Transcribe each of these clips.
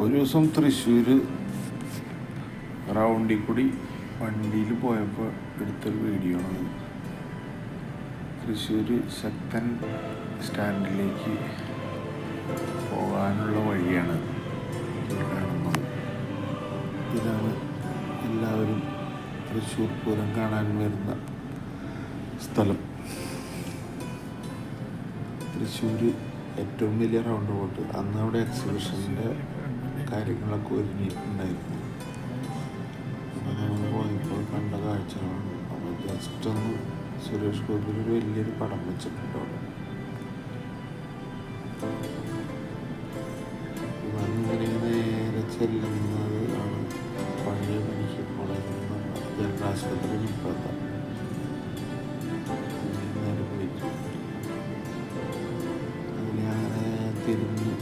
ഒരു ദിവസം തൃശ്ശൂർ റൗണ്ടിൽ കൂടി വണ്ടിയിൽ പോയപ്പോൾ എടുത്തൊരു വീഡിയോ ആണ്. തൃശ്ശൂർ ശക്തൻ സ്റ്റാൻഡിലേക്ക് പോകാനുള്ള വഴിയാണ്. കാണുന്നത് ഇതാണ് എല്ലാവരും തൃശ്ശൂർ പൂരം കാണാൻ വരുന്ന സ്ഥലം. തൃശ്ശൂർ ഏറ്റവും വലിയ റൗണ്ട് ബോട്ട് അന്ന് അവിടെ എക്സിബിഷന്റെ കാര്യങ്ങളൊക്കെ ഒരുങ്ങിയിട്ടുണ്ടായിരുന്നു. അപ്പോൾ ഞങ്ങൾ പോയപ്പോൾ കണ്ട കാഴ്ചകളാണ്. അപ്പോൾ ജസ്റ്റ് ഒന്ന് സുരേഷ് ഗോപി ഒരു വലിയൊരു പടം വെച്ചിട്ടുണ്ട് അവിടെ. ഇവന്നിങ്ങനെ നേരെ ചെല്ലുന്നത് ആണ് പഴയ മെഡിക്കൽ കോളേജിൽ നിന്ന് ജനറാശുപത്രി ഇപ്പോഴത്തെ തിരിഞ്ഞ്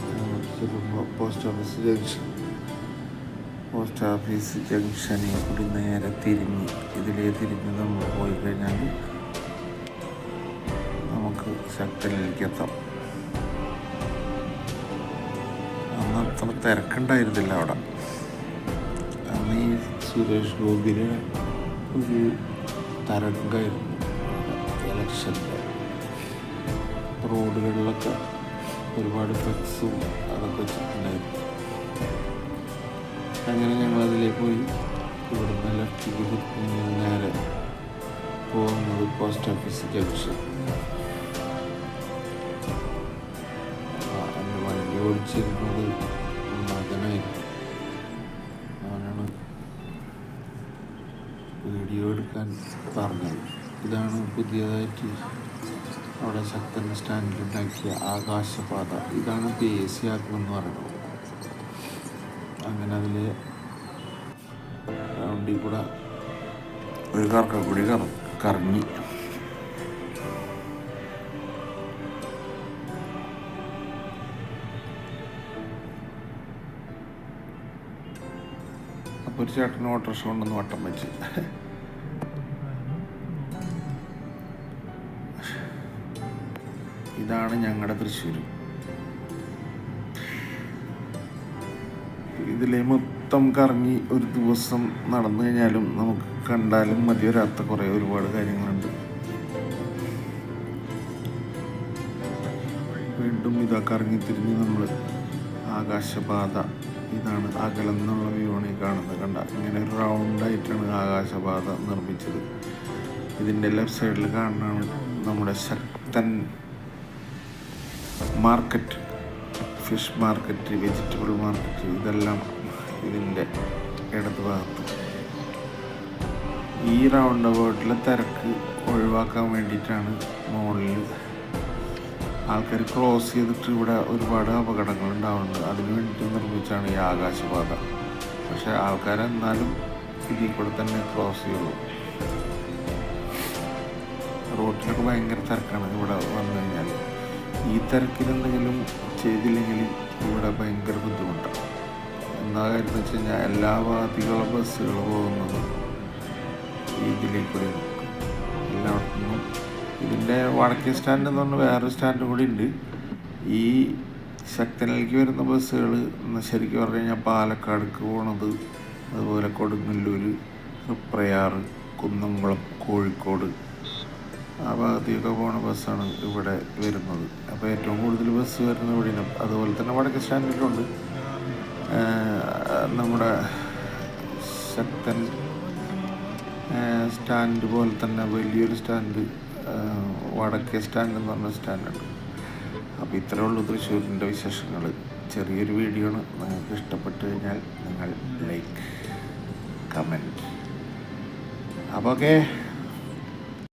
post office junction post office ജംഗ്ഷനിൽ കൂടി നേരെ തിരിഞ്ഞ് ഇതിലേ തിരിഞ്ഞ് നമ്മൾ പോയി കഴിഞ്ഞാൽ നമുക്ക് ശക്തനിലേക്ക് എത്താം. അന്ന് അത്ര തിരക്കുണ്ടായിരുന്നില്ല അവിടെ. അന്ന് ഈ സുരേഷ് ഗോപിയുടെ ഒരു തരംഗമായിരുന്നു ഇലക്ഷന്റെ റോഡുകളിലൊക്കെ ഒരുപാട് ഫ്ലെക്സും അതൊക്കെ വെച്ചിട്ടുണ്ടായിരുന്നു. അങ്ങനെ ഞങ്ങൾ അതിലേക്ക് പോയി. ഇവിടുന്ന് ലെഫ്റ്റിലേക്ക് തിരിഞ്ഞ് നേരെ പോകുന്നത് പോസ്റ്റ് ഓഫീസ് ജംഗ്ഷൻ എന്റെ വണ്ടി ഓടിച്ചിരുന്നത് മകനായിരുന്നു അവനാണ് വീഡിയോ എടുക്കാൻ പറഞ്ഞത്. ഇതാണ് പുതിയതായിട്ട് അവിടെ ശക്തൻ സ്റ്റാൻഡിൽ ഉണ്ടാക്കിയ ആകാശപാത. ഇതാണ് പി എസ് സി ആക്കുമെന്ന് പറയുന്നത്. അങ്ങനെ അതിൽ റൗണ്ടിൽ കൂടെ ഒരു കറക്കം കൂടി കറ കറങ്ങി. അപ്പോൾ ഒരു ചേട്ടൻ ഓട്ടോറിക്ഷ കൊണ്ടൊന്ന് വട്ടം വെച്ച്. ഇതാണ് ഞങ്ങളുടെ തൃശ്ശൂർ ഇതിലെ മൊത്തം കറങ്ങി ഒരു ദിവസം നടന്നു കഴിഞ്ഞാലും നമുക്ക് കണ്ടാലും മതി വരാത്ത കുറേ ഒരുപാട് കാര്യങ്ങളുണ്ട്. വീണ്ടും ഇതാ കറങ്ങി തിരിഞ്ഞ് നമ്മൾ ആകാശപാത. ഇതാണ് അകലെന്നുള്ള വ്യൂണി കാണുന്നത് കണ്ട ഇങ്ങനെ ഒരു റൗണ്ടായിട്ടാണ് ആകാശപാത നിർമ്മിച്ചത്. ഇതിന്റെ ലെഫ്റ്റ് സൈഡിൽ കാണുന്നതാണ് നമ്മുടെ Sakthan market fish market vegetable market ഇതെല്ലാം ഇതിന്റെ ഇടത് ഭാഗത്ത് ഈ റൗണ്ട് അബൌട്ടിലെ തിരക്ക് ഒഴിവാക്കാൻ വേണ്ടിയിട്ടാണ് മുകളിൽ ആൾക്കാർ ക്രോസ് ചെയ്തിട്ട് ഇവിടെ ഒരുപാട് അപകടങ്ങൾ ഉണ്ടാവുന്നുണ്ട് അതിനു വേണ്ടിയിട്ട് നിർമ്മിച്ചാണ് ഈ ആകാശപാത. പക്ഷെ ആൾക്കാരെന്നാലും ഇതിൽ കൂടെ തന്നെ ക്രോസ് ചെയ്യുള്ളൂ. റോഡിലൊക്കെ ഭയങ്കര തിരക്കാണ് ഇവിടെ വന്നു കഴിഞ്ഞാൽ ഈ തിരക്കിലെന്തെങ്കിലും ചെയ്തില്ലെങ്കിൽ ഇവിടെ ഭയങ്കര ബുദ്ധിമുട്ടാണ്. എന്താ കാര്യം വെച്ച് കഴിഞ്ഞാൽ എല്ലാ ഭാഗത്തേക്കുള്ള ബസ്സുകൾ പോകുന്നത് ഇതിലേക്കൂടെ എല്ലായിടത്തുനിന്നും ഇതിന്റെ വടക്കേ സ്റ്റാൻഡ് എന്ന് പറഞ്ഞാൽ വേറൊരു സ്റ്റാൻഡ് കൂടി ഉണ്ട്. ഈ ശക്തനിലേക്ക് വരുന്ന ബസ്സുകൾ ശരിക്കും പറഞ്ഞു കഴിഞ്ഞാൽ പാലക്കാടേക്ക് പോണത് അതുപോലെ കൊടുങ്ങല്ലൂർ തൃപ്രയാർ കുന്നംകുളം കോഴിക്കോട് ആ ഭാഗത്തേക്കൊക്കെ പോണ ബസ്സാണ് ഇവിടെ വരുന്നത്. അപ്പോൾ ഏറ്റവും കൂടുതൽ ബസ് വരുന്ന വഴിയിലും അതുപോലെ തന്നെ വടക്കേ സ്റ്റാൻഡിലുണ്ട്. നമ്മുടെ ശക്തൻ സ്റ്റാൻഡ് പോലെ തന്നെ വലിയൊരു സ്റ്റാൻഡ് വടക്കേ സ്റ്റാൻഡ് എന്ന് പറഞ്ഞ സ്റ്റാൻഡുണ്ട്. അപ്പോൾ ഇത്രയേ ഉള്ളൂ തൃശ്ശൂരിന്റെ വിശേഷങ്ങൾ ചെറിയൊരു വീഡിയോ ആണ് നിങ്ങൾക്ക് ഇഷ്ടപ്പെട്ട് കഴിഞ്ഞാൽ നിങ്ങൾ ലൈക്ക് കമന്റ്. അപ്പോൾ ഓക്കെ.